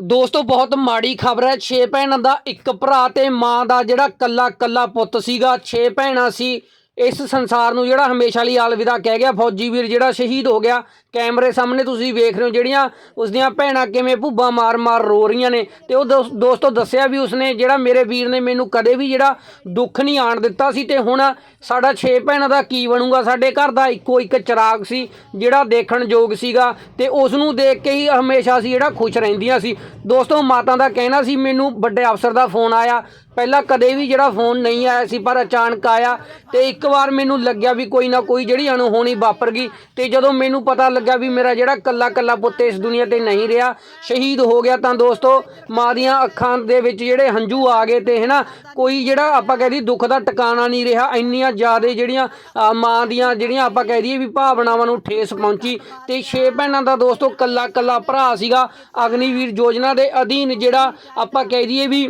ਦੋਸਤੋ, ਬਹੁਤ ਮਾੜੀ ਖਬਰ ਹੈ। ਛੇ ਭੈਣਾਂ ਦਾ ਇੱਕ ਭਰਾ ਤੇ ਮਾਂ ਦਾ ਜਿਹੜਾ ਕੱਲਾ ਕੱਲਾ ਪੁੱਤ ਸੀਗਾ, ਛੇ ਭੈਣਾਂ ਸੀ। ਇਸ ਸੰਸਾਰ ਨੂੰ ਜਿਹੜਾ ਹਮੇਸ਼ਾ ਲਈ ਅਲਵਿਦਾ ਕਹਿ ਗਿਆ, ਫੌਜੀ ਵੀਰ ਜਿਹੜਾ ਸ਼ਹੀਦ ਹੋ ਗਿਆ। ਕੈਮਰੇ ਸਾਹਮਣੇ ਤੁਸੀਂ ਵੇਖ ਰਹੇ ਹੋ ਜਿਹੜੀਆਂ ਉਸਦੀਆਂ ਭੈਣਾਂ ਕਿਵੇਂ ਭੁੱਬਾ ਮਾਰ-ਮਾਰ ਰੋ ਰਹੀਆਂ ਨੇ। ਤੇ ਉਹ ਦੋਸ- ਦੋਸਤੋ ਦੱਸਿਆ ਵੀ ਉਸਨੇ ਜਿਹੜਾ ਮੇਰੇ ਵੀਰ ਨੇ ਮੈਨੂੰ ਕਦੇ ਵੀ ਜਿਹੜਾ ਦੁੱਖ ਨਹੀਂ ਆਣ ਦਿੱਤਾ ਸੀ ਤੇ ਹੁਣ ਸਾਡਾ ਛੇ ਭੈਣਾਂ ਦਾ ਕੀ ਬਣੂਗਾ? ਸਾਡੇ ਘਰ ਦਾ ਇੱਕੋ ਇੱਕ ਚਿਰਾਗ ਸੀ ਜਿਹੜਾ ਦੇਖਣ ਯੋਗ ਸੀਗਾ ਤੇ ਉਸ ਨੂੰ ਦੇਖ ਕੇ ਹੀ ਹਮੇਸ਼ਾ ਅਸੀਂ ਜਿਹੜਾ ਖੁਸ਼ ਰਹਿੰਦੀਆਂ ਸੀ। ਦੋਸਤੋ ਮਾਤਾ ਦਾ ਕਹਿਣਾ ਸੀ, ਮੈਨੂੰ ਵੱਡੇ ਅਫਸਰ ਦਾ ਫੋਨ ਆਇਆ ਪਹਿਲਾਂ ਕਦੇ ਵੀ ਜਿਹੜਾ ਫੋਨ ਨਹੀਂ ਆਇਆ ਸੀ, ਪਰ ਅਚਾਨਕ ਆਇਆ ਤੇ ਇੱਕ ਵਾਰ ਮੈਨੂੰ ਲੱਗਿਆ ਵੀ ਕੋਈ ਨਾ ਕੋਈ ਜਿਹੜੀ ਅਣਹੋਣੀ ਵਾਪਰ ਗਈ ਤੇ ਜਦੋਂ ਮੈਨੂੰ ਪਤਾ ਲੱਗਾ ਵੀ ਮੇਰਾ ਜਿਹੜਾ ਕੱਲਾ ਕੱਲਾ ਪੁੱਤ ਇਸ ਦੁਨੀਆ ਤੇ ਨਹੀਂ ਰਿਹਾ, ਸ਼ਹੀਦ ਹੋ ਗਿਆ ਤਾਂ ਦੋਸਤੋ, ਮਾਂ ਦੀਆਂ ਅੱਖਾਂ ਦੇ ਵਿੱਚ ਜਿਹੜੇ ਹੰਝੂ ਆ ਗਏ ਤੇ ਹੈਨਾ, ਕੋਈ ਜਿਹੜਾ ਆਪਾਂ ਕਹਿ ਦਈਏ ਦੁੱਖ ਦਾ ਟਿਕਾਣਾ ਨਹੀਂ ਰਿਹਾ, ਇੰਨੀਆਂ ਜ਼ਿਆਦਾ ਜਿਹੜੀਆਂ ਮਾਂ ਦੀਆਂ ਜਿਹੜੀਆਂ ਆਪਾਂ ਕਹਿ ਦਈਏ ਵੀ ਭਾਵਨਾਵਾਂ ਨੂੰ ਠੇਸ ਪਹੁੰਚੀ ਤੇ ਛੇ ਭੈਣਾਂ ਦਾ ਦੋਸਤੋ ਕੱਲਾ ਕੱਲਾ ਭਰਾ ਸੀਗਾ, ਅਗਨੀਵੀਰ ਯੋਜਨਾ ਦੇ ਅਧੀਨ ਜਿਹੜਾ ਆਪਾਂ ਕਹਿ ਦਈਏ ਵੀ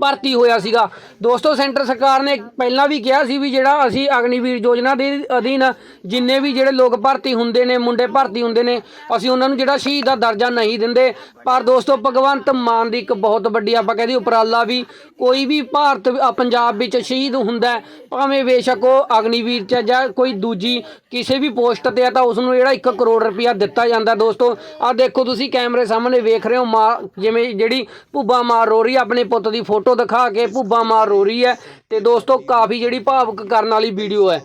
ਭਰਤੀ ਹੋਇਆ ਸੀਗਾ। ਦੋਸਤੋ, ਸੈਂਟਰ ਸਰਕਾਰ ਨੇ ਪਹਿਲਾਂ ਵੀ ਕਿਹਾ ਸੀ ਵੀ ਜਿਹੜਾ ਅਸੀਂ ਅਗਨੀਵੀਰ ਯੋਜਨਾ ਦੇ ਅਧੀਨ ਜਿੰਨੇ ਵੀ ਜਿਹੜੇ ਲੋਕ ਭਰਤੀ ਹੁੰਦੇ ਨੇ, ਮੁੰਡੇ ਭਰਤੀ ਹੁੰਦੇ ਨੇ, ਅਸੀਂ ਉਹਨਾਂ ਨੂੰ ਜਿਹੜਾ ਸ਼ਹੀਦ ਦਾ ਦਰਜਾ ਨਹੀਂ ਦਿੰਦੇ। ਪਰ ਦੋਸਤੋ, ਭਗਵੰਤ ਮਾਨ ਦੀ ਇੱਕ ਬਹੁਤ ਵੱਡੀ ਆਪਾਂ ਕਹਿੰਦੇ ਉਪਰਾਲਾ ਵੀ ਕੋਈ ਵੀ ਭਾਰਤ ਪੰਜਾਬ ਵਿੱਚ ਸ਼ਹੀਦ ਹੁੰਦਾ ਭਾਵੇਂ ਬੇਸ਼ੱਕ ਉਹ ਅਗਨੀਵੀਰ ਚ ਜਾਂ ਕੋਈ ਦੂਜੀ ਕਿਸੇ ਵੀ ਪੋਸਟ ਤੇ ਆ ਤਾਂ ਉਸ ਨੂੰ ਜਿਹੜਾ 1 ਕਰੋੜ ਰੁਪਇਆ ਦਿੱਤਾ ਜਾਂਦਾ ਦੋਸਤੋ। ਆ ਦੇਖੋ ਤੁਸੀਂ ਕੈਮਰੇ ਸਾਹਮਣੇ ਵੇਖ ਰਹੇ ਹੋ, ਮਾਂ, ਜਿਵੇਂ ਜਿਹੜੀ ਭੁੱਬਾ ਮਾਰ ਰੋ ਰਹੀ ਆਪਣੇ ਪੁੱਤ ਦੀ ਫੋਟੋ ਦਿਖਾ ਕੇ ਭੁੱਬਾ ਮਾਰ ਰੋ ਰਹੀ ਹੈ ਤੇ ਦੋਸਤੋ ਕਾਫੀ ਜਿਹੜੀ ਭਾਵੁਕ ਕਰਨ ਵਾਲੀ ਵੀਡੀਓ ਹੈ।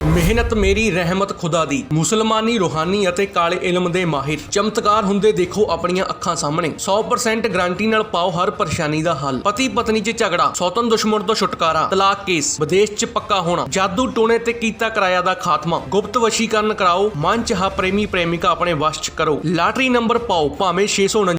ਮਿਹਨਤ ਮੇਰੀ, ਰਹਿਮਤ ਖੁਦਾ ਦੀ। ਮੁਸਲਮਾਨੀ ਰੂਹਾਨੀ ਅਤੇ ਕਾਲੇ ਇਲਮ ਦੇ ਮਾਹਿਰ। ਚਮਤਕਾਰ ਹੁੰਦੇ ਦੇਖੋ ਆਪਣੀਆਂ ਅੱਖਾਂ ਸਾਹਮਣੇ। 100% ਗਾਰੰਟੀ ਨਾਲ ਪਾਓ ਹਰ ਪਰੇਸ਼ਾਨੀ ਦਾ ਹੱਲ। ਪਤੀ ਪਤਨੀ 'ਚ ਝਗੜਾ, ਸੌਤਨ ਦੁਸ਼ਮਣ ਤੋਂ ਛੁਟਕਾਰਾ, ਤਲਾਕ ਕੇਸ, ਵਿਦੇਸ਼ 'ਚ ਪੱਕਾ ਹੋਣਾ, ਜਾਦੂ ਟੋਣੇ ਤੇ ਕੀਤਾ ਕਿਰਾਇਆ ਦਾ ਖਾਤਮਾ। ਗੁਪਤ ਵਸ਼ੀਕਰਨ ਕਰਾਓ, ਮਨ ਚਾਹ ਪ੍ਰੇਮੀ ਪ੍ਰੇਮਿਕਾ ਆਪਣੇ ਵਸ਼ 'ਚ ਕਰੋ। ਲਾਟਰੀ ਨੰਬਰ ਪਾਓ, ਭਾਵੇਂ 649